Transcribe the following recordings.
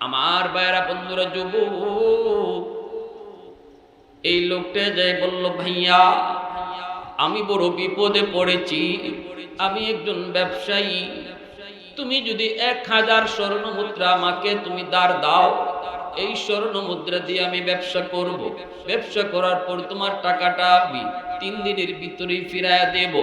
আমার বাইরা বন্ধুরা যুব এই লোকটা যাই বলল, ভাইয়া, আমি বড় বিপদে পড়েছি। আমি একজন ব্যবসায়ী। তুমি যদি এক হাজার স্বর্ণ মুদ্রা আমাকে তুমি দাঁড় দাও, এই স্বর্ণ মুদ্রা দিয়ে আমি ব্যবসা করব। ব্যবসা করার পর তোমার টাকাটা আমি তিন দিনের ভিতরেই ফিরাইয়া দেব।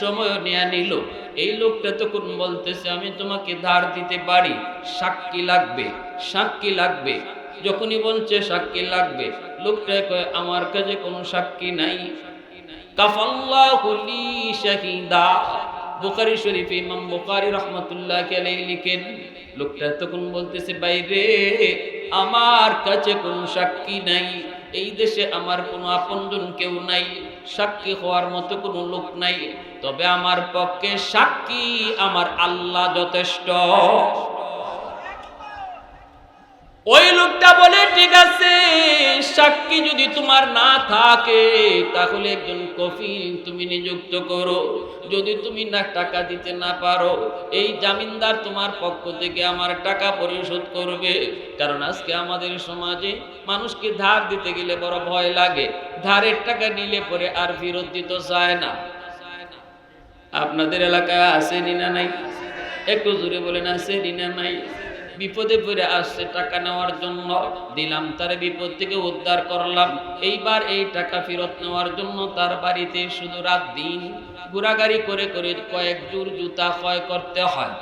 সময় নেয়া নিল। এই লোকটা তখন বলতেছে, আমি তোমাকে ধার দিতে পারি। সাক্ষী লাগবে। সাক্ষী লাগবে। যখনই বলছে সাক্ষী লাগবে, লোকটা কয়, আমার কাছে কোনো সাক্ষী নাই। শরীফে ইমাম রাহমাতুল্লাহ লিখেন, লোকটা তখন বলতেছে বাইরে আমার কাছে কোনো সাক্ষী নাই। এই দেশে আমার কোনো কেউ নাই। হওয়ার মতো কোনো লোক নাই। তবে আমার পক্ষে সাক্ষী আমার আল্লাহ যথেষ্ট। ওই লোকটা বলে, ঠিক আছে, সাক্ষী যদি তোমার না থাকে, তাহলে একজন কফিল তুমি নিযুক্ত করো। যদি তুমি না টাকা দিতে না পারো, এই জামিনদার তোমার পক্ষ থেকে আমার টাকা পরিশোধ করবে। কারণ আজকে আমাদের সমাজে মানুষকে ধার দিতে গেলে বড় ভয় লাগে। ধারের টাকা নিলে পরে আর ফেরত দিতে চায় না। আপনাদের এলাকায় আছে নিনা নাই? একটু জোরে বলেন আছে নিনা নাই? বিপদে পড়ে আসছে, টাকা নেওয়ার জন্য দিলাম, তার বিপদ থেকে উদ্ধার করলাম। এইবার এই টাকা ফেরত নেওয়ার জন্য তার বাড়িতে শুধু রাত দিন ঘোরাগাড়ি করে করে কয়েক জোর জুতা ক্ষয় করতে হয়।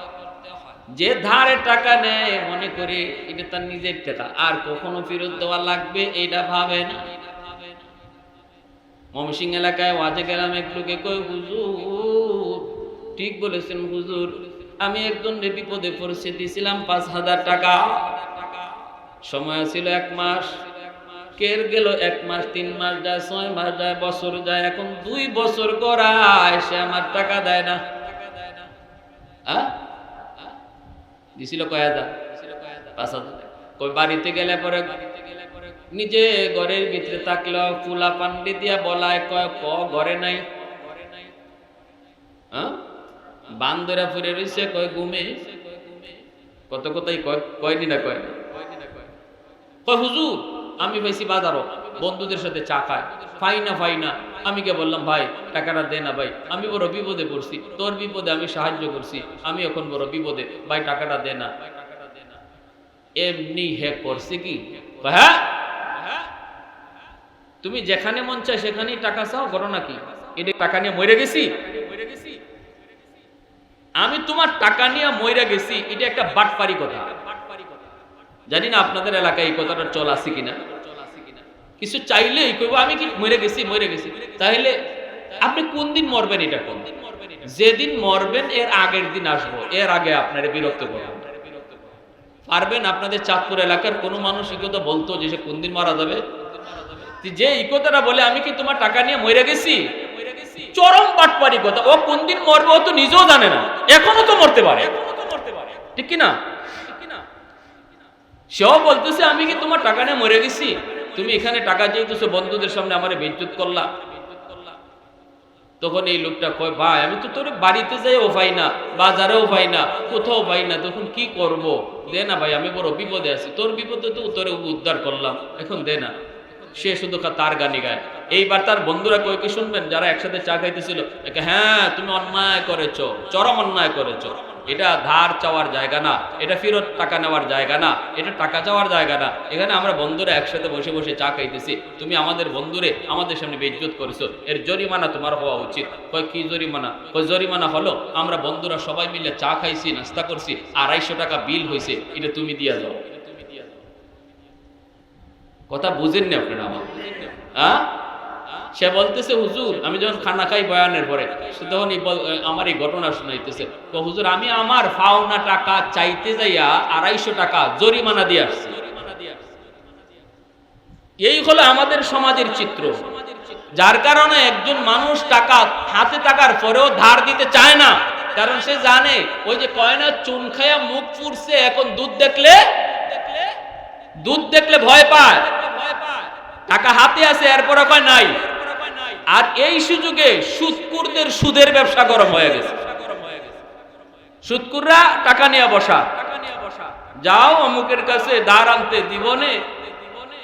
যে ধারে টাকা নেয়, মনে করে এটা তার নিজের টাকা, আর কখনো ফেরত দেওয়া লাগবে এটা ভাবে না। মমসিং এলাকায় ওয়াজে গেলাম একটুকে কই হুজুর, ঠিক বলেছেন হুজুর আমি একজন বিপদে পড়েছি দিয়েছিলাম পাঁচ হাজার টাকা। সময় ছিল এক মাস। কের গেল এক মাস, তিন মাস যায়, ছয় মাস যায়, বছর যায়। এখন দুই বছর করায় সে আমার টাকা দেয় না? দিছিল কয় হাজার? পাঁচ হাজার। কই বাড়িতে গেলে পরে নিজে ঘরের ভিতরে থাকল, ফুলা পান্ডি দিয়া বলায়, কয়, ক, ঘরে নাই। হ্যাঁ বান্দরা ফুরে রইছে কয় ঘুমে কত কথাই কয় কয়নি না কয়? না কয় হুজুর, আমি পাইছি বাজারও। বন্ধুদের সাথে চা খায়। ফাই না ফাই না। আমি কে বললাম, ভাই, টাকাটা দে না, ভাই। আমি বড় বিপদে পড়ছি। তোর বিপদে আমি সাহায্য করছি। আমি এখন বড় বিপদে। ভাই, টাকাটা দে না। এমনি হে করছে কি? হ্যাঁ? তুমি যেখানে মন চায় সেখানেই টাকা চাও, করো নাকি? এটা টাকা নিয়ে মরে গেছি? আমি তোমার টাকা নিয়ে মইরা গেছি, এটা একটা বাটপারি কথা। জানি না আপনাদের এলাকায় এই কথাটা চল আছে কিনা। কিছু চাইলেই কইব, আমি কি মরে গেছি মরে গেছি। তাহলে আপনি কোন দিন মরবেন এটা কোন? দিন যেদিন মরবেন, এর আগের দিন আসব। এর আগে আপনার বিরক্ত করব। পারবেন আপনাদের চাঁদপুর এলাকার কোনো মানুষ এই কথা বলতো যে সে কোন দিন মারা যাবে? যে এই কথাটা বলে, আমি কি তোমার টাকা নিয়ে মরে গেছি? চরম বাটপারি কথা। ও কোন দিন মরবে ও তো নিজেও জানে না। এখনও তো মরতে পারে। ঠিক কি না সেও বলতেছে, আমি কি তোমার টাকা নিয়ে মরে গেছি? তুমি এখানে টাকা চেয়েছো বন্ধুদের সামনে আমার বিদ্যুৎ করলা। তখন এই লোকটা কয়, ভাই, আমি তো তোর বাড়িতে যাইও পাই না, বাজারেও পাই না, কোথাও পাই না, তখন কি করব? দে না ভাই, আমি বড় বিপদে আছি, তোর বিপদে তো তোরে উদ্ধার করলাম, এখন দে না। সে শুধু তার গানি গায়। এইবার তার বন্ধুরা কই কি শুনবেন? যারা একসাথে চা খাইতেছিল হ্যাঁ তুমি অন্যায় করেছ, চরম অন্যায় করেছ। এটা ধার চাওয়ার জায়গা না, এটা ফেরত টাকা নেওয়ার জায়গা না, এটা টাকা চাওয়ার জায়গা না। এখানে আমরা বন্ধুরা একসাথে বসে বসে চা খাইতেছি। তুমি আমাদের বন্ধুরে আমাদের সামনে বেজ্জত করেছ। এর জরিমানা তোমার হওয়া উচিত। কয়, কি জরিমানা? কয়, জরিমানা হলো, আমরা বন্ধুরা সবাই মিলে চা খাইছি, নাস্তা করছি, আড়াইশো টাকা বিল হয়েছে এটা তুমি দিয়ে যাও। কথা বুঝেন না আপনারা আমার। হ্যাঁ সে বলতেছে, হুজুর, আমি যখন খানা খাই বয়ানের পরে, সে তখন আমার এই ঘটনা শুনাইতেছে। তো হুজুর, আমি আমার ফাওনা টাকা চাইতে যাইয়া আড়াইশো টাকা জরিমানা দিয়ে আসছি। এই হলো আমাদের সমাজের চিত্র। যার কারণে একজন মানুষ টাকা হাতে টাকার পরেও ধার দিতে চায় না। কারণ সে জানে, ওই যে কয়না চুন খায়া মুখ পুড়ছে, এখন দুধ দেখলে দুধ দেখলে ভয় পায়। টাকা হাতে আছে, এরপরে কয় নাই। আর এই সুযোগে সুদকুরদের সুদের ব্যবসা গরম হয়ে গেছে। সুদকুররা টাকা নিয়ে বসা। যাও অমুকের কাছে দাঁড় আনতে, দিবনে।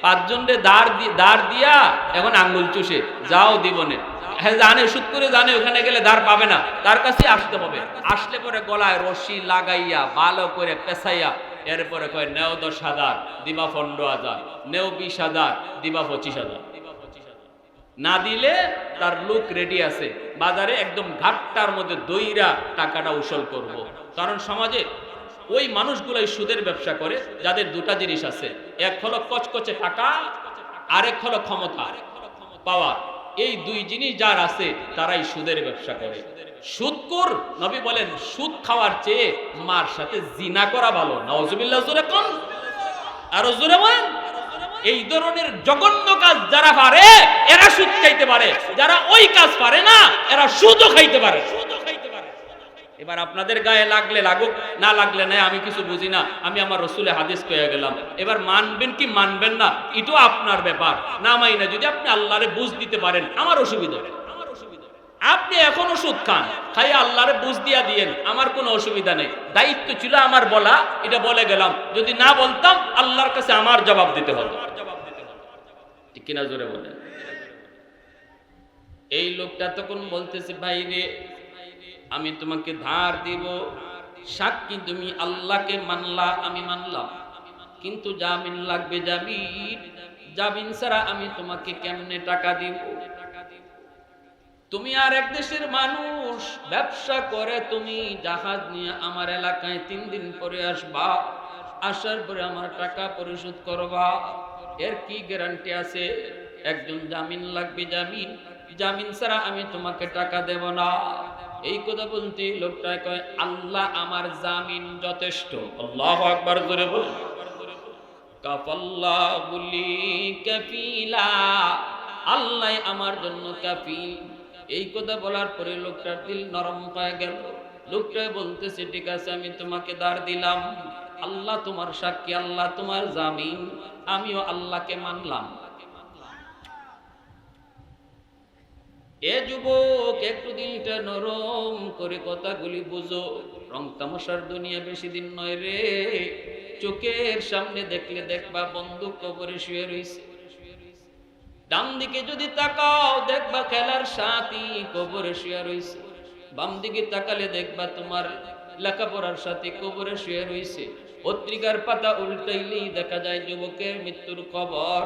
পাঁচজনরে দাঁড় দাঁড় দিয়া এখন আঙ্গুল চুষে, যাও দিবনে। হ্যাঁ জানে সুদ করে জানে, ওখানে গেলে দাঁড় পাবে না। তার কাছে আসতে হবে। আসলে পরে গলায় রশি লাগাইয়া, ভালো করে পেছাইয়া এরপরে কয়, নেও দশ হাজার, দিবা পনেরো হাজার, নেও বিশ হাজার, দিবা পঁচিশ হাজার। না দিলে তার লুক রেডি আছে। বাজারে একদম ঘাটটার মধ্যে দইরা টাকাটা উসল করব। কারণ সমাজে ওই মানুষগুলাই সুদের ব্যবসা করে, যাদের দুটা জিনিস আছে, এক হলো কচকচে টাকা, আরেক হলো ক্ষমতা, পাওয়ার। এই দুই জিনিস যার আছে, তারাই সুদের ব্যবসা করে। সুদকুর নবী বলেন, সুদ খাওয়ার চেয়ে মার সাথে জিনা করা ভালো। নওয়াজুবিল্লাহ জোরে কোন। আরও জোরে বলেন। এই ধরনের জঘন্য কাজ যারা পারে, এরা সুদ খাইতে পারে। যারা ওই কাজ পারে না, এরা সুদও খাইতে পারে। এবার আপনাদের গায়ে লাগলে লাগুক, না লাগলে না আমি কিছু বুঝি না। আমি আমার রসুলে হাদিস কয়ে গেলাম। এবার মানবেন কি মানবেন না, এটাও আপনার ব্যাপার। না মাই না, যদি আপনি আল্লাহরে বুঝ দিতে পারেন, আমার অসুবিধা। আপনি এখনও সুদ খান খাই আল্লাহরে বুঝ দিয়া দিয়েন, আমার কোনো অসুবিধা নেই। দায়িত্ব ছিল আমার বলা, এটা বলে গেলাম। যদি না বলতাম, আল্লাহর কাছে আমার জবাব দিতে হবে ঠিক কিনা জোরে বলেন? এই লোকটা তখন বলতেছে, ভাই রে আমি তোমাকে ধার দিব। সাক্ষী তুমি আল্লাহকে মানলা, আমি মানলাম। কিন্তু জামিন লাগবে জামিন। জামিন ছাড়া আমি তোমাকে কেমনে টাকা দিব? তুমি আর এক দেশের মানুষ, ব্যবসা করে তুমি জাহাজ নিয়ে আমার এলাকায় তিন দিন পরে আসবা। আসার পরে আমার টাকা পরিশোধ করবা। এর কি গ্যারান্টি আছে? একজন জামিন লাগবে জামিন। জামিন ছাড়া আমি তোমাকে টাকা দেব না। এই কথা বলতে লোকটা কয়, আল্লাহ আমার জামিন যথেষ্ট। আল্লাহ আকবার করে বল কাফাল্লাহুলি কাফিলা। আল্লাহ আমার জন্য কাফিল। এই কথা বলার পরে লোকটার দিল নরম হয়ে গেল। লোকটা বলতেছে, ঠিক আছে, আমি তোমাকে দাঁড় দিলাম। আল্লাহ তোমার সাক্ষী, আল্লাহ তোমার জামিন। আমিও আল্লাহকে মানলাম। এ যুবক, একটু দিনটা নরম করে কথাগুলি বুঝো। রং তামাশার দুনিয়া বেশি দিন নয় রে। চোখের সামনে দেখলে দেখবা বন্দুক কবরে শুয়ে রইছে। ডান দিকে যদি তাকাও, দেখবা খেলার সাথী কবরে শুয়ে রইছে। বাম দিকে তাকালে দেখবা তোমার লেখাপড়ার সাথে কবরে শুয়ে রইছে। পত্রিকার পাতা উল্টাইলেই দেখা যায় যুবকের মৃত্যুর খবর।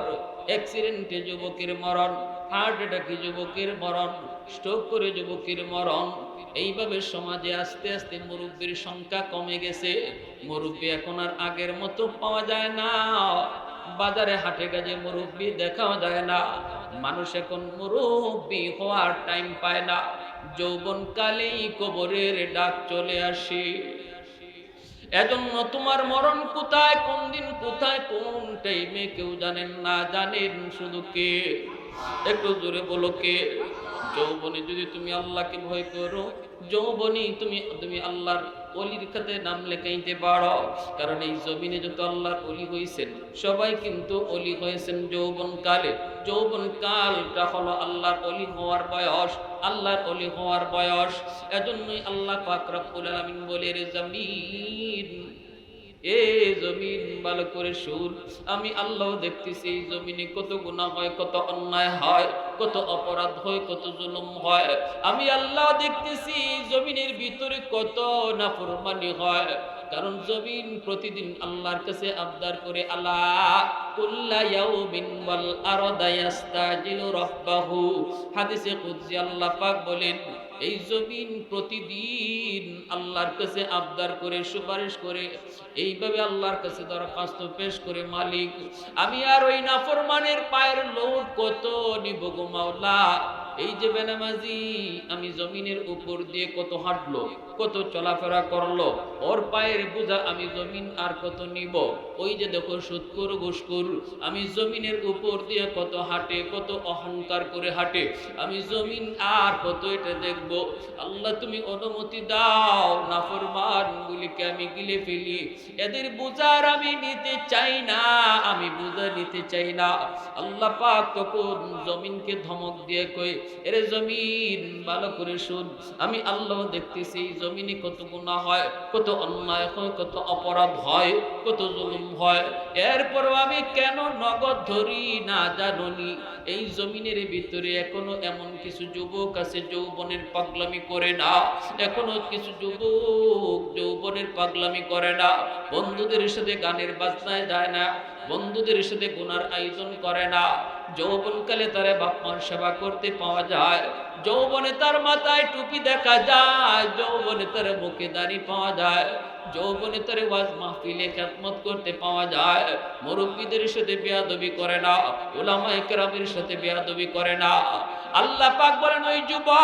অ্যাক্সিডেন্টে যুবকের মরণ। হার্ট অ্যাটাকে যুবকের মরণ স্ট্রোক করে যুবকের মরণ। এইভাবে সমাজে আস্তে আস্তে মুরব্বীর সংখ্যা কমে গেছে। মুরব্বী এখন আর আগের মতো পাওয়া যায় না। বাজারে হাটে গাজে মুরব্বী দেখাও যায় না। মানুষ এখন মুরব্বী হওয়ার টাইম পায় না। যৌবন কালেই কবরের ডাক চলে আসে। এজন্য তোমার মরণ কোথায় কোন দিন কোথায়, কোন টাইমে কেউ জানেন না, জানেন শুধু কে? একটু জোরে বলো কে? যৌবনে, যদি তুমি আল্লাহকে ভয় করো, যৌবনী, তুমি তুমি আল্লাহর অলির খাতে নাম লেখাইতে পারো। কারণ এই জমিনে যত আল্লাহর অলি হয়েছেন সবাই কিন্তু অলি হয়েছেন যৌবন কালে যৌবন কালটা হলো আল্লাহর অলি হওয়ার বয়স। আল্লাহর অলি হওয়ার বয়স। এজন্যই আল্লাহ পাক রব্বুল আলামিন বলে, রে জমিন এ জমিন ভালো করে শুন আমি আল্লাহ দেখতেছি, এই জমিনে কত গুনাহ হয়, কত অন্যায় হয়, কত অপরাধ হয়, কত জুলুম হয়। আমি আল্লাহ দেখতেছি, জমিনের ভিতরে কত নাফরমানি হয়। কারণ জমিন প্রতিদিন আল্লাহর কাছে আবদার করে আল্লাহ কুল্লা ইয়াউমিন ওয়াল আরদা আল্লাহ পাক বলেন এই জমিন প্রতিদিন আল্লাহর কাছে আবদার করে, সুপারিশ করে, এইভাবে আল্লাহর কাছে দরখাস্ত পেশ করে মালিক, আমি আর ওই নাফরমানের পায়ের লোড কত নিব গো মাওলা? এই যে বেনামাজি, আমি জমিনের উপর দিয়ে কত হাঁটলো, কত চলাফেরা করল, ওর পায়ের বোঝা আমি জমিন আর কত নিব। ওই যে দেখো সুৎকুর ঘুসকুর আমি জমিনের উপর দিয়ে কত হাঁটে, কত অহংকার করে হাঁটে, আমি জমিন আর কত এটা দেখব। আল্লাহ তুমি অনুমতি দাও, নাফরমান গুলিকে আমি গিলে ফেলি। এদের বোঝার আমি নিতে চাই না, আমি বোঝা নিতে চাই না। আল্লাহ পাক তখন জমিনকে ধমক দিয়ে কই এরে জমিন ভালো করে শুন আমি আল্লাহ দেখতেছি, জমিনে কত গুণা হয়, কত অন্যায় হয়, কত অপরাধ হয়, কত জুলুম হয়। এরপরও আমি কেন নগদ ধরি না জাননি? এই জমিনের ভিতরে এখনও এমন কিছু যুবক আছে, যৌবনের পাগলামি করে না। এখনও কিছু যুবক যৌবনের পাগলামি করে না। বন্ধুদের সাথে গানের বাজনায় যায় না। বন্ধুদের সাথে গুনার আয়োজন করে না। যৌবনকালে তারা বাপমার সেবা করতে পাওয়া যায়। যৌবনে তার মাথায় টুপি দেখা যায়, যৌবনে তার মুখে দাড়ি পাওয়া যায়, যৌবনে তার ওয়াজ মাহফিলে খেদমত করতে পাওয়া যায়। মুরব্বীদের সাথে বেয়াদবি করে না ওলামা ইকরামের সাথে বেয়াদবি করে না। আল্লাহ পাক বলেন, ওই যুবক,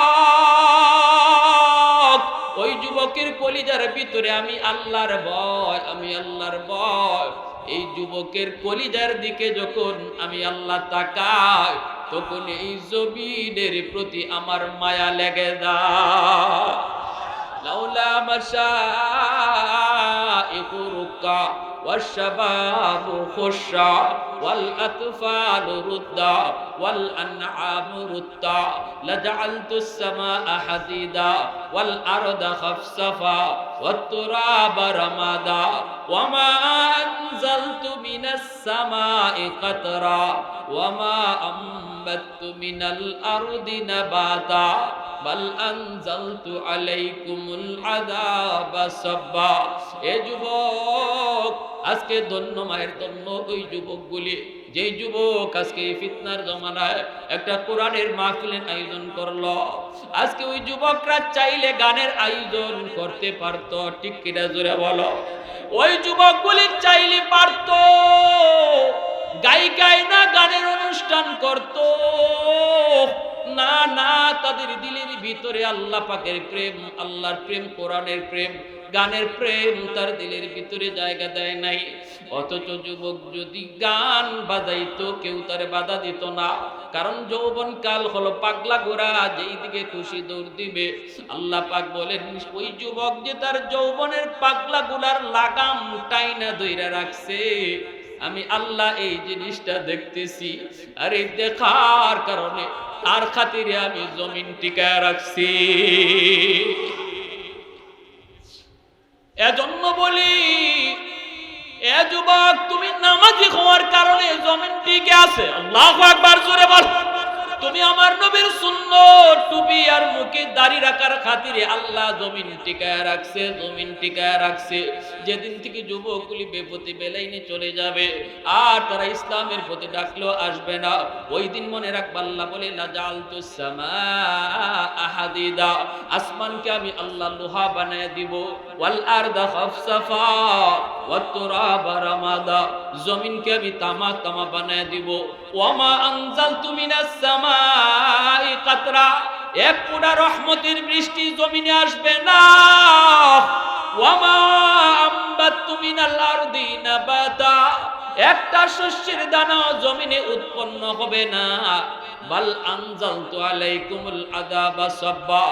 ওই যুবকের কলিজার ভিতরে আমি আল্লাহর ভয়, আমি আল্লাহর ভয়। এই যুবকের কলিজার দিকে যখন আমি আল্লাহ তাকাই তখন এই জমিনের প্রতি আমার মায়া লেগে যায় লাউলা مشائق ركع والشباب خشع والأطفال ردا والأنعام ردا لجعلت السماء حديدا والأرض خفصفا والتراب رمادا وما أنزلت من السماء قطرا وما أنبت من الأرض نباتا বাল আনজালতু আলাইকুমুল আযাবা সাব্বা এ যুবক আজকে ধন্য মায়ের ধন্য ওই যুবকগুলি যেই যুবক আজকে ফিতনার জমানায় একটা কোরআনের মাহফিলের আয়োজন করল, আজকে ওই যুবকরা চাইলে গানের আয়োজন করতে পারতো, ঠিক কিনা জোরে বলো? ওই যুবকগুলি চাইলে পারতো গায়িকায় না গানের অনুষ্ঠান করত, না না, তাদের দিলের ভিতরে আল্লাহ পাকের প্রেম, আল্লাহর প্রেম, কোরআনের প্রেম গানের প্রেম তার দিলের ভিতরে জায়গা দেয় নাই। অথচ যুবক যদি গান বাজাইতো, কেউ তার বাধা দিত না। কারণ যৌবন কাল হলো পাগলা গোরা যেই দিকে খুশি দৌড় দিবে। আল্লাহ পাক বলেন, ওই যুবক যে তার যৌবনের পাগলা গুলার লাগাম টাইনা দইরা রাখছে। আমি আল্লাহ এই জিনিসটা দেখতেছি। আর এই দেখার কারণে, তার খাতিরে আমি জমিন টিকায় রাখছি। এজন্য বলি, এ যুবক, তুমি নামাজি হওয়ার কারণে জমিন টিকে আছে। আল্লাহ একবার জোরে বল। তুমি আমার নবীর সুন্নত, টুপি আর মুখে দাড়ি রাখার খাতিরে আল্লাহ জমিন টিকায় রাখছে, জমিন টিকায় রাখছে। যেদিন থেকে যুবকগুলি বেপতি বেলাইনে চলে যাবে, আর তারা ইসলামের প্রতি ডাকলেও আসবে না। ওই দিন মনে রাখবা আল্লাহ বলে লাজালতু সামা আহাদিদা আসমানকে আমি আল্লাহ লোহা বানায় দিব। ওয়াল আরদা খাফসাফা ওয়াত তুরাবা রামাদা। জমিনকে আমি তামা তামা বানায় দিব। ওয়ামা আনজালতু মিনাস সামাই কাতরা, এক ফোঁটা রহমতের বৃষ্টি জমিনে আসবে না। ওয়ামা আম্বাতু মিনাল আরদি নাবাতা, একটা শস্যের দানা জমিনে উৎপন্ন হবে না। বাল আনজালতু আলাইকুমুল আযাবা সাব্বা,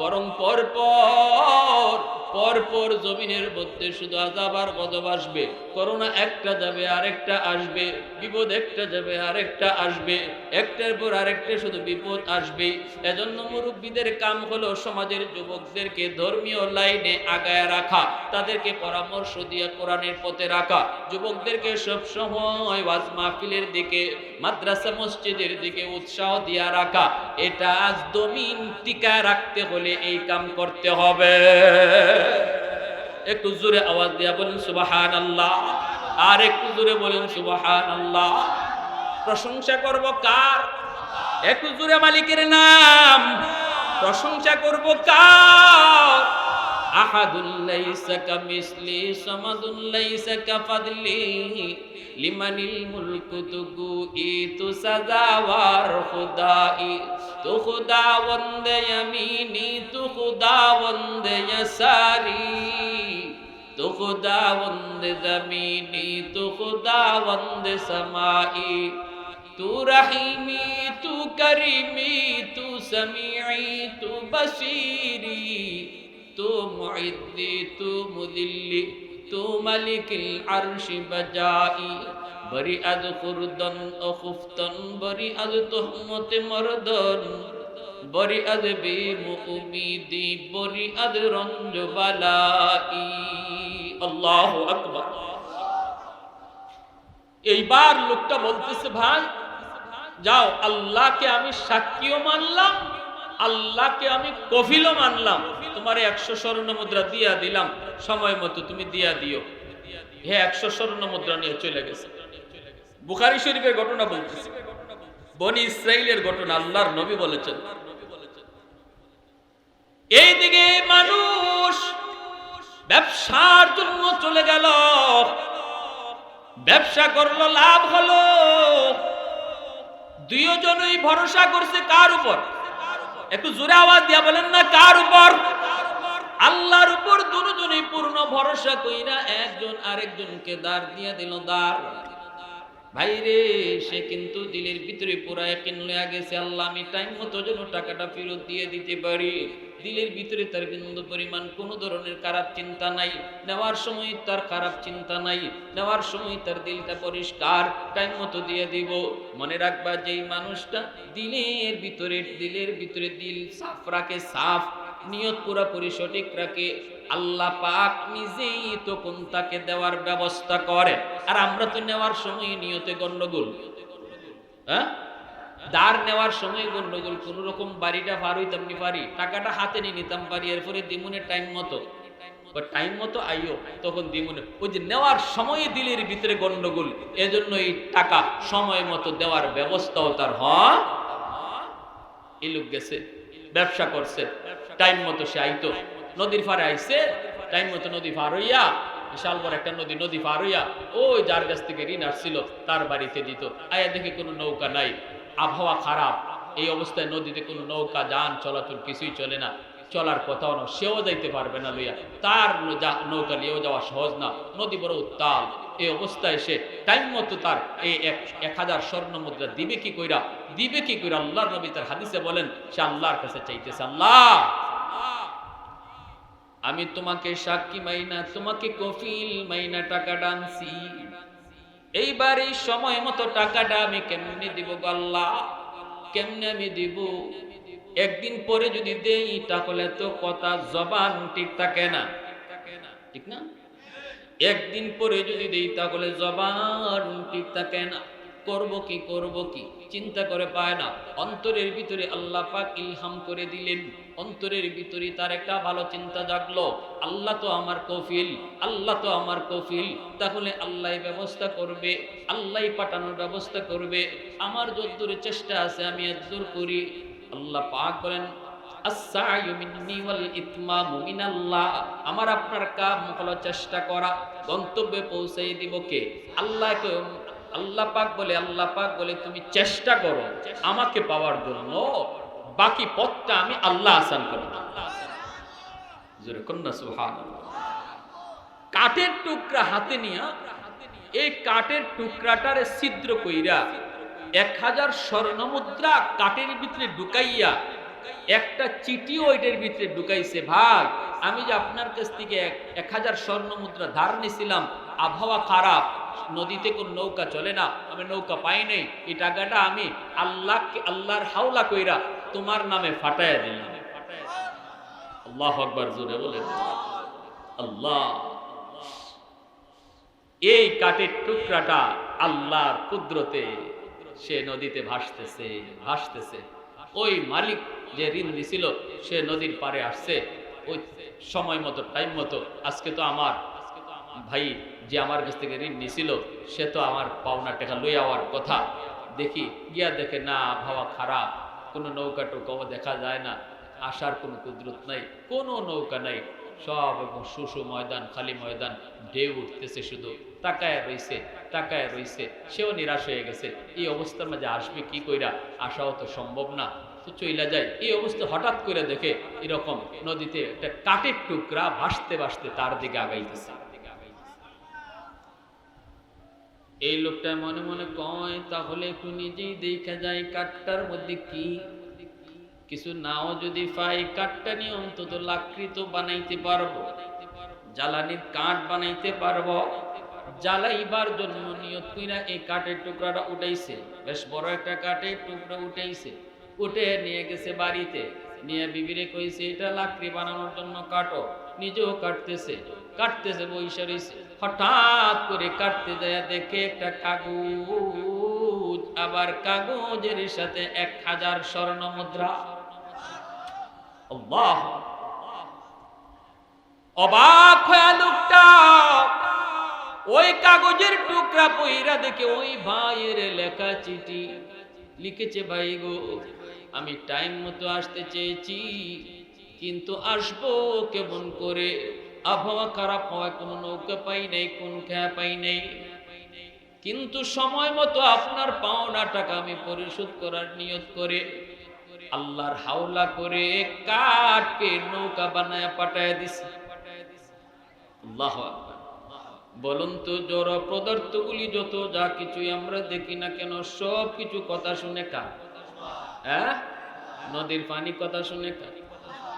বরং পর পর পর পর জমিনের মধ্যে শুধু আজাব আর আসবে। করোনা একটা যাবে, আরেকটা আসবে, বিপদ একটা যাবে, আরেকটা আসবে, একটার পর আরেকটা শুধু বিপদ আসবে এজন্য মুরব্বীদের কাম হলো সমাজের যুবকদেরকে ধর্মীয় লাইনে আগায় রাখা, তাদেরকে পরামর্শ দিয়ে কোরআনের পথে রাখা। যুবকদেরকে সব সময় ওয়াজ মাহফিলের দিকে, মাদ্রাসা মসজিদের দিকে উৎসাহ দিয়া রাখা। এটা আজ দমিন টিকা রাখতে হলে এই কাম করতে হবে। একটু জোরে আওয়াজ দিয়া বলেন সুবাহান আল্লাহ আর একটু জোরে বলেন সুবাহান আল্লাহ প্রশংসা করব কার? একটু জোরে মালিকের নাম। প্রশংসা করব কার? আহাদুল লাইসা কামিসলি সামাদুল লাইসা কাফাদলি, লিমানিল মুলকু তুগু ই তু সাজাওয়ার খুদাই তু খুদাওয়ান্দ ইয়ামিনি, তু খুদাওয়ান্দ ইয়াসারি। তু খুদাওয়ান্দ জমিনি তু খুদাওয়ান্দ সমাই। তু রহিমি, তু করিমি, তু সমিঈ, তু বসিরি তু মুইদ্দি তু মুদিল্লি তু মালিকিল আরশি বজাই বরি আদ খুরদন ও খুফতন বরি আদ তোহমতে মরদন। বরি আদ বে মুমিদি বরি আদ রঞ্জ বালাই আল্লাহু আকবার। এইবার লোকটা বলতেছে, ভাই, যাও, আল্লাহকে আমি সাক্ষীও মানলাম, আল্লাহকে আমি কফিলও মানলাম। তোমার একশো স্বর্ণ মুদ্রা দিয়া দিলাম, সময় মতো তুমি দিয়া দিও। হে একশো স্বর্ণ মুদ্রা নিয়ে চলে গেছে। বুখারি শরীফের ঘটনা বলতেছে। বনি ইসরাইলের ঘটনা আল্লাহর নবী বলেছেন। এইদিকে মানুষ ব্যবসার জন্য চলে গেল। ব্যবসা করল, লাভ হলো। দুইজনই ভরসা করছে কার উপর? একটু জোরে আওয়াজ দিয়া বলেন না, কার উপর? আল্লাহর উপর দুজনই পূর্ণ ভরসা কইরা একজন আরেকজনকে দাঁড় দিয়ে দিল, দাঁড়। ভাইরে সে কিন্তু দিলের ভিতরে পুরা একিন লয়া গেছে আল্লাহ আমি টাইম মতো যেন টাকাটা ফেরত দিয়ে দিতে পারি। দিলের ভিতরে তার বিন্দু পরিমাণ কোনো ধরনের খারাপ চিন্তা নাই। নেওয়ার সময় তার খারাপ চিন্তা নাই। নেওয়ার সময় তার দিলটা পরিষ্কার। টাইম মতো দিয়ে দিব। মনে রাখবা যেই মানুষটা দিলের ভিতরে দিলের ভিতরে দিল সাফ রাখে, সাফ। নিয়ত পুরাপুরি সঠিক রাখে। আল্লাহ পাক নিজেই তখন তাকে দেওয়ার ব্যবস্থা করে। আর আমরা তো নেওয়ার সময় নিয়তে গন্ডগোল হ্যাঁ? দাঁড় নেওয়ার সময় গন্ডগোল কোন রকম বাড়িটা পার হইতাম নি, পারি। টাকাটা হাতে নিয়ে নিতাম, পারি। এরপরে দিমুনে টাইম মতো। টাইম মতো আইও, তখন দিমুনে, ওই যে নেওয়ার সময় দিলের ভিতরে গন্ডগোল এজন্য এই টাকা সময় মতো দেওয়ার ব্যবস্থাও তার লোক গেছে, ব্যবসা করছে টাইম মতো সে আইতো। নদীর পারে আইছে টাইম মতো নদী পার হইয়া, বিশাল বড় একটা নদী নদী পার হইয়া, ওই যার কাছ থেকে ঋণ আসছিল, তার বাড়িতে দিত। আয়া দেখে কোনো নৌকা নাই। আবহাওয়া খারাপ, এই অবস্থায় নদীতে কোনো নৌকা, যান, চলাচল কিছুই চলে না। চলার কথাও না, সেও যাইতে পারবে না লইয়া। তার নৌকা নিয়েও যাওয়া সহজ না। নদী বড় উত্তাল। এই অবস্থায় সে টাইম মতো তার এই এক হাজার স্বর্ণ মুদ্রা দিবে কি কইরা? দিবে কি কইরা? আল্লাহর নবী তার হাদিসে বলেন, সে আল্লাহর কাছে চাইতেছে, আল্লাহ, আমি তোমাকে সাক্ষী মাইনা, তোমাকে কফিল মাইনা টাকাটা আনছি এইবার এই সময় মতো টাকাটা আমি কেমনে দিব গল্লা কেমনে আমি দিব? একদিন পরে যদি দেই, তাহলে তো কথা, জবান ঠিক থাকে না। ঠিক না? একদিন পরে যদি দেই, তাহলে জবান ঠিক থাকে না। করব কি করব কি? চিন্তা করে পায় না। অন্তরের ভিতরে আল্লাহ পাক ইলহাম করে দিলেন। অন্তরের ভিতরে তার একটা ভালো চিন্তা জাগলো। আল্লাহ তো আমার কফিল, আল্লাহ তো আমার কফিল। তাহলে আল্লাহ ব্যবস্থা করবে আল্লাহ পাঠানোর ব্যবস্থা করবে। আমার যদ্দূর চেষ্টা আছে আমি এদ্দূর করি। আল্লাহ পাক বলেন আমার আপনার কাম হলো চেষ্টা করা, গন্তব্যে পৌঁছাই দিব কে? আল্লাহকে আল্লাহ পাক বলে, আল্লাহ পাক বলে, তুমি চেষ্টা করো আমাকে পাওয়ার জন্য, বাকি পথটা আমি আল্লাহ আসান করব কাঠের টুকরা হাতে নিয়া, এই কাঠের টুকরাটারে ছিদ্র কইরা এক হাজার স্বর্ণ মুদ্রা কাঠের ভিতরে ঢুকাইয়া, একটা চিঠিও এটার ভিতরে ঢুকাইছে, ভাই, আমি যে আপনার কাছ থেকে এক- হাজার স্বর্ণ মুদ্রা ধার নিছিলাম, আবহাওয়া খারাপ নদীতে কোন নৌকা চলে না, আমি নৌকা পাই নাই, এই টাকাটা আমি আল্লাহকে, আল্লাহর হাওলা কইরা তোমার নামে ফাটাইয়া দিলাম। আল্লাহ আকবার জোরে বলে আল্লাহ। এই কাঠের টুকরাটা আল্লাহর কুদরতে সে নদীতে ভাসতেছে ভাসতেছে। ওই মালিক যে ঋণ দিছিল সে নদীর পারে আসছে। ওই সময় মতো টাইম মতো, আজকে তো আমার ভাই যে আমার কাছ থেকে ঋণ নিছিল, সে তো আমার পাওনা টাকা লই যাওয়ার কথা। দেখি, গিয়া দেখে, না আবহাওয়া খারাপ। কোনো নৌকা টোকাও দেখা যায় না। আসার কোনো কুদরত নাই। কোনো নৌকা নাই। সব এবং শুশু ময়দান, খালি ময়দান। ঢেউ উঠতেছে শুধু। তাকায় রইছে তাকায় রইছে। সেও নিরাশ হয়ে গেছে। এই অবস্থার মাঝে আসবে কি কইরা? আসাও তো সম্ভব না। তো চইলা যায় এই অবস্থা হঠাৎ করে দেখে এরকম নদীতে একটা কাঠের টুকরা ভাসতে ভাসতে তার দিকে আগাইতেছে। এই লোকটা মনে মনে কয়, তাহলে একটু নিজেই দেখা যায় কাঠটার মধ্যে কি? কিছু নাও যদি পাই, কাঠটা নিয়ে অন্তত লাকৃত বানাইতে পারব, জ্বালানির কাঠ বানাইতে পারব। জ্বালাইবার জন্য নিয়ত কইরা এই কাঠের টুকরাটা উঠাইছে। বেশ বড় একটা কাঠের টুকরা উঠাইছে। উঠে নিয়ে গেছে বাড়িতে। নিয়ে বিবিরে কইছে, এটা লাকড়ি বানানোর জন্য কাটো। নিজেও কাটতেছে। কাটতেছে বৈশা রইছে হঠাৎ করে কাটতে যায়, দেখে একটা কাগজ, আবার কাগজের সাথে এক হাজার স্বর্ণ মুদ্রা। অবাক হয়ে লোকটা ওই কাগজের টুকরা পইরা দেখে ওই ভাইয়ের লেখা চিঠি লিখেছে, ভাই গো, আমি টাইম মতো আসতে চেয়েছি, কিন্তু আসব কেমন করে? আবহাওয়া খারাপ হওয়ায় কোনো নৌকা পাই নাই, কোন খেয়া পাই নাই। কিন্তু সময় মতো আপনার পাওনা টাকা আমি পরিশোধ করার নিয়ত করে আল্লাহর হাওলা করে কাঠকে নৌকা বানায় পাঠায় দিছে। বলুন তো, জড় পদার্থগুলি যত যা কিছুই আমরা দেখি না কেন সব কিছু কথা শুনে কার? হ্যাঁ? নদীর পানি কথা শুনে কার?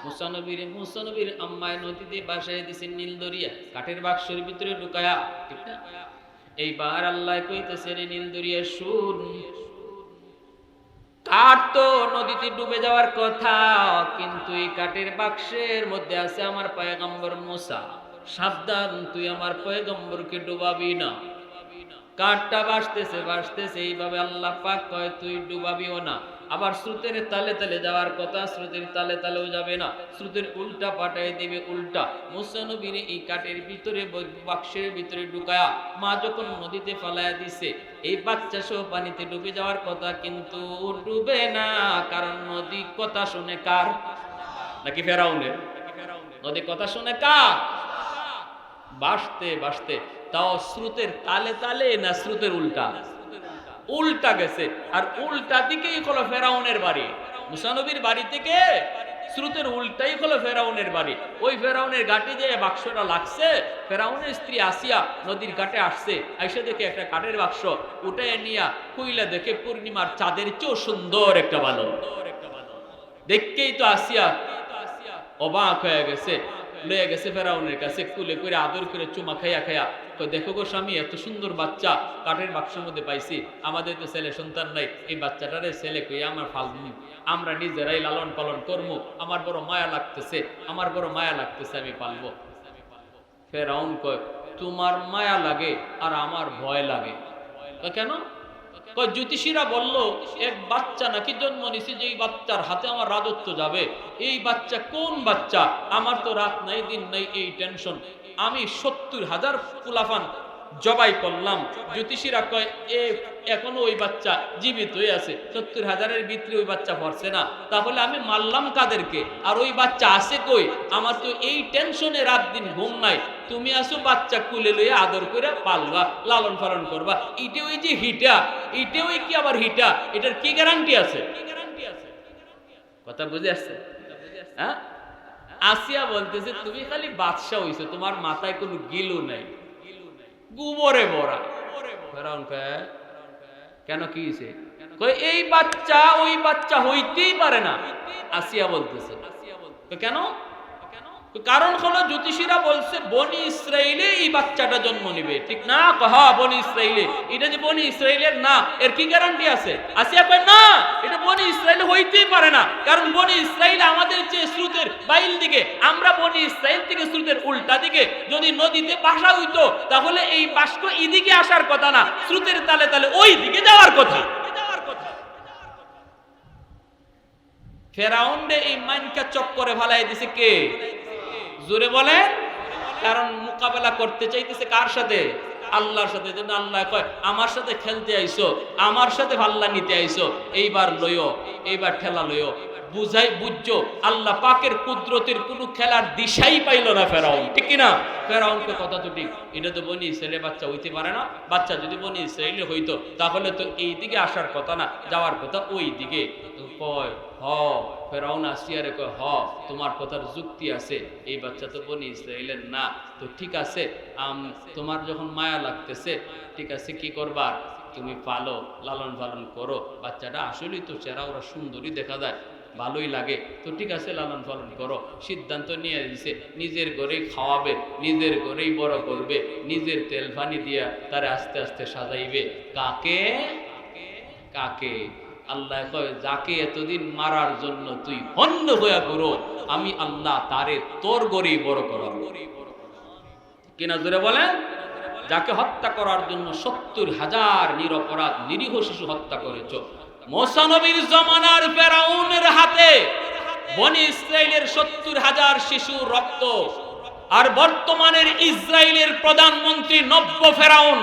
মুসানবীর মুসানবীর আম্মায় নদীতে বাসায় দিছে নীল দরিয়া কাঠের বাক্সের ভিতরে ঢুকায়া, ঠিক না? এইবার আল্লাহ কইতেছে রে নীল দরিয়া শুন। কাঠ তো নদীতে ডুবে যাওয়ার কথা, কিন্তু এই কাঠের বাক্সের মধ্যে আছে আমার পয়গম্বর মুসা। সাবধান, তুই আমার পয়গম্বরকে ডুবাবি না। কাঠটা বাসতেছে বাসতেছে, এইভাবে আল্লাহ পাক কয়, তুই ডুবাবিও না। আবার স্রোতের তালে তালে যাওয়ার কথা স্রোতের তালে তালেও যাবে না। স্রোতের উল্টা পাঠায় দিবে উল্টা। মুসানবীর এই কাঠের ভিতরে বাক্সের ভিতরে ঢুকায়া মা যখন নদীতে ফালায়া দিছে, এই বাচ্চা সহ পানিতে ডুবে যাওয়ার কথা কিন্তু ডুবে না। কারণ নদী কথা শুনে কার? নাকি ফেরাউনের? নদী কথা শুনে কার? বাসতে বাসতে। তাও স্রোতের তালে তালে না স্রোতের উল্টা? উল্টা গেছে। আর উল্টা দিকেই হলো ফেরাউনের বাড়ি। মুসানবীর বাড়ি থেকে স্রোতের উল্টাই হলো ফেরাউনের বাড়ি। ওই ফেরাউনের ঘাটে যে বাক্সটা লাগছে, ফেরাউনের স্ত্রী আসিয়া নদীর ঘাটে আসছে, আইসে দেখে একটা কাঠের বাক্স উঠে নিয়া কুইলা দেখে পূর্ণিমার চাঁদের চেয়েও সুন্দর একটা বালক। দেখকেই তো আসিয়া অবাক হয়ে গেছে, লয়ে গেছে ফেরাউনের কাছে, কুলে করে আদর করে চুমা খাইয়া খাইয়া কই দেখো গো স্বামী, এত সুন্দর বাচ্চা কাঠের বাক্সের মধ্যে পাইছি। আমাদের তো ছেলে সন্তান নাই। এই বাচ্চাটারে ছেলে কই আমার ফালবো আমরা নিজেরাই লালন পালন করব। আমার বড় মায়া লাগতেছে। আমার বড় মায়া লাগতেছে, আমি পালবো। ফেরাউন কয়, তোমার মায়া লাগে আর আমার ভয় লাগে। কেন? জ্যোতিষীরা বলল, এক বাচ্চা নাকি জন্ম নিছে যে এই বাচ্চার হাতে আমার রাজত্ব যাবে। এই বাচ্চা কোন বাচ্চা? আমার তো রাত নাই, দিন নাই, এই টেনশন। আমি সত্তর হাজার ফুলাফান জবাই করলাম। জ্যোতিষীরা কয় এ এখনও ওই বাচ্চা জীবিত হয়ে আছে। সত্তর হাজারের ভিতরে ওই বাচ্চা ভরছে না। তাহলে আমি মারলাম কাদেরকে? আর ওই বাচ্চা আছে কই? আমার তো এই টেনশনে রাত দিন ঘুম নাই। তুমি আসো বাচ্চা কুলে লইয়া আদর করে পালবা লালন পালন করবা। ইটে ওই যে হিটা ইটে ওই কি আবার হিটা? এটার কি গ্যারান্টি আছে? কথা বুঝে আসছে? হ্যাঁ? আসিয়া বলতেছে, তুমি খালি বাদশাহ হইছো, তোমার মাথায় কোনো গিলু নাই। গুবরে ভরা। কেন কি এই বাচ্চা, ওই বাচ্চা হইতেই পারে না। আসিয়া বলতেছে। তো কেন? কারণ হলো জ্যোতিষীরা বলছে, বনি ইসরাইলে এই বাচ্চাটা জন্ম নিবে। ঠিক না? কহ বনি ইসরাইলে। এটা যে বনি ইসরাইলের না, এর কি গ্যারান্টি আছে? আসিয়া কয়, না, এটা বনি ইসরাইলে হইতেই পারে না। কারণ বনি ইসরাইল আমাদের যে স্রোতের বাইল দিকে। আমরা বনি ইসরাইল থেকে স্রোতের উল্টা দিকে। যদি নদীতে বাসা হইতো, তাহলে এই বাষ্প এদিকে আসার কথা না, স্রোতের তালে তালে ওই দিকে যাওয়ার কথা। ফেরাউন্ডে এই মাইনকা চক্করে ভালাই দিছে কে? জোরে বলে কারণ মোকাবেলা করতে চাইতেছে কার সাথে? আল্লাহর সাথে। যেন আল্লাহ কয়, আমার সাথে খেলতে আইসো, আমার সাথে ভাল্লা নিতে আইসো, এইবার লইও, এইবার ঠেলা লইও। বুঝাই, বুঝছ, আল্লাহ পাকের কুদরতের কোনো খেলার দিশাই পাইল না ফেরাউন। ঠিক না ফেরাউনকে কথা তো ঠিক। এটা তো বনি ছেলে বাচ্চা হইতে পারে না। বাচ্চা যদি বনি ইসরায়েলি হইতো, তাহলে তো এই দিকে আসার কথা না, যাওয়ার কথা ওই দিকে কয় হ ফেরাউন আসিয়ারে কয় হ তোমার কথার যুক্তি আছে। এই বাচ্চা তো বনি ইসরায়েলের না। তো ঠিক আছে তোমার যখন মায়া লাগতেছে, ঠিক আছে, কি করবা? তুমি পালো, লালন পালন করো। বাচ্চাটা আসলেই তো চেহারা ওরা সুন্দরী দেখা যায়, ভালোই লাগে। তো ঠিক আছে, লালন পালন করো। সিদ্ধান্ত নিয়ে দিছে নিজের ঘরেই খাওয়াবে, নিজের ঘরেই বড় করবে, নিজের তেল পানি দিয়া তারা আস্তে আস্তে সাজাইবে। কাকে? কাকে? আল্লাহ কয়, যাকে এতদিন মারার জন্য তুই হন্য হইয়া করো, আমি আল্লাহ তারে তোর গড়ি বড় করাবো। কিনা জোরে বলেন? যাকে হত্যা করার জন্য সত্তর হাজার নিরপরাধ নিরীহ শিশু হত্যা করেছ, মোসানবীর জমানার ফেরাউনের হাতে বনি ইসরায়েলের সত্তর হাজার শিশু রক্ত, আর বর্তমানের ইসরায়েলের প্রধানমন্ত্রী নব্য ফেরাউন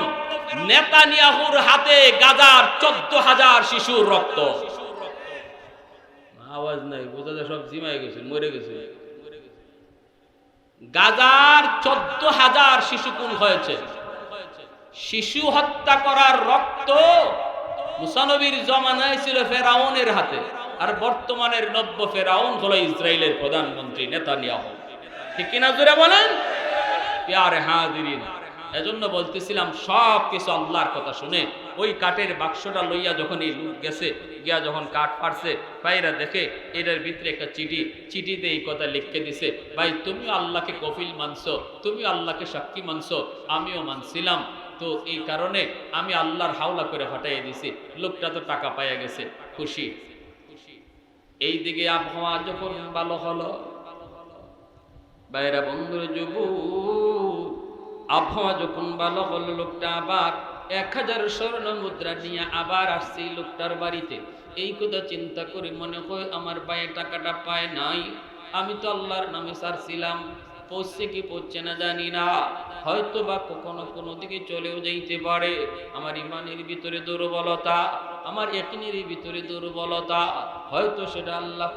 নেতানিয়াহুর হাতে গাজার চোদ্দ হাজার শিশুর রক্ত। আওয়াজ নাই, বোঝা যায় সব জিমাই গেছে, মরে গেছে। গাজার চোদ্দ হাজার শিশু খুন হয়েছে। শিশু হত্যা করার রক্ত মুসানবীর জমানায় ছিল ফেরাউনের হাতে, আর বর্তমানের নব্য ফেরাউন হলো ইসরায়েলের প্রধানমন্ত্রী নেতানিয়াহু। ঠিক কিনা জুড়ে বলেন? প্যারে হাদিরিন এজন্য বলতেছিলাম, সব কিছু আল্লাহর কথা শুনে ওই কাঠের বাক্সটা লইয়া যখন এই লোক গেছে, গিয়া যখন কাঠ ফাড়ছে, ভাইরা দেখে এটার ভিতরে একটা চিঠি, চিঠিতে এই কথা লিখকে দিছে, ভাই, তুমি আল্লাহকে কফিল মানছো, তুমি আল্লাহকে সাক্ষী মানছো, আমিও মানছিলাম। তো এই কারণে আমি আল্লাহর হাওলা করে ফাটাইয়ে দিছি, লোকটা তো টাকা পাইয়া গেছে, খুশি। এই দিকে আবহাওয়া যখন ভালো হলো বাইরা বন্ধুর যুব আবহাওয়া যখন ভালো হলো, লোকটা আবার এক হাজার স্বর্ণ মুদ্রা নিয়ে আবার আসছে লোকটার বাড়িতে। এই কথা চিন্তা করে মনে হয় আমার ভাইয়ে টাকাটা পায় নাই। আমি তো আল্লাহর নামে সারছিলাম পড়ছে কি পড়ছে না জানি না। হয়তো বা কখনো কোনো দিকে চলেও যাইতে পারে। আমার ইমানের ভিতরে দুর্বলতা, আমার একিনের ভিতরে দুর্বলতা, হয়তো সেটা আল্লাহ